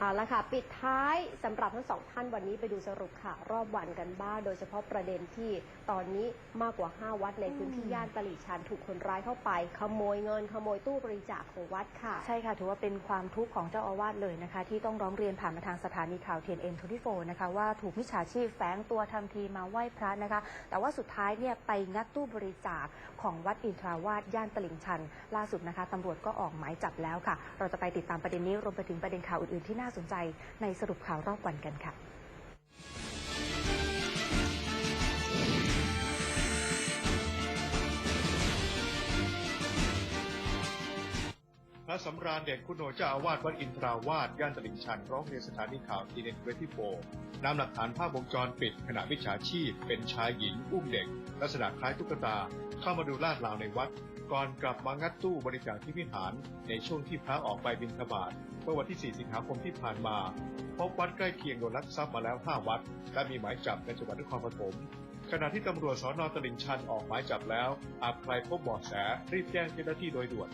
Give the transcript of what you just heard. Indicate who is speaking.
Speaker 1: เอาละค่ะ ปิดท้ายสำหรับทั้งสองท่านวันนี้ไปดูสรุปข่าวรอบวันกันบ้างโดยเฉพาะประเด็นที่ตอนนี้มากกว่า 5 วัดในพื้นที่ย่านตลิ่งชันถูกคนร้ายเข้าไป ขโมยเงิน ขโมยตู้บริจาคของวัดค่ะ
Speaker 2: ใช่ค่ะ ถือว่าเป็นความทุกข์ของเจ้าอาวาสเลยนะคะ ที่ต้องร้องเรียนผ่านมาทางสถานีข่าวเทียนเอ็นทูทีโฟนะคะว่าถูกมิจฉาชีพแฝงตัวทำทีมาไหว้พระนะคะ แต่ว่าสุดท้ายเนี่ยไปงัดตู้บริจาคของวัดอินทราวาสย่านตลิ่งชัน ล่าสุดนะคะตำรวจก็ออกหมายจับแล้วค่ะ เราจะไปติดตามประเด็นนี้รวมไปถึงประเด็นข่าวอื่นๆที่น่าาสนใจในสรุปข่าวรอบวันกันค่ะ
Speaker 3: ระสำราญเด่นคุณโนเจ้าอาวาสวัดอินทราวาสย่านตลิ่งชันร้องเรียนสถานีข่าวทีเน็ตเวทีโฟนำหลักฐานภาพวงจรปิดขณะวิชาชีพ เป็นชายหญิงอุ้มเด็ก ลักษณะคล้ายตุ๊กตา เข้ามาดูลาดราวในวัด ก่อนกลับมางัดตู้บริจาคที่วิหาร ในช่วงที่พระออกไปบิณฑบาตเมื่อวันที่ 4 สิงหาคมที่ผ่านมา พบวัดใกล้เคียงโดนลักทรัพย์มาแล้ว 5 วัด และมีหมายจับในจังหวัดนครปฐมขณะที่ตำรวจสอนอตลิ่งชันออกหมายจับแล้วอาจใครพบเบาะแสรีบแจ้งเจ้าหน้าที่โดยด่วน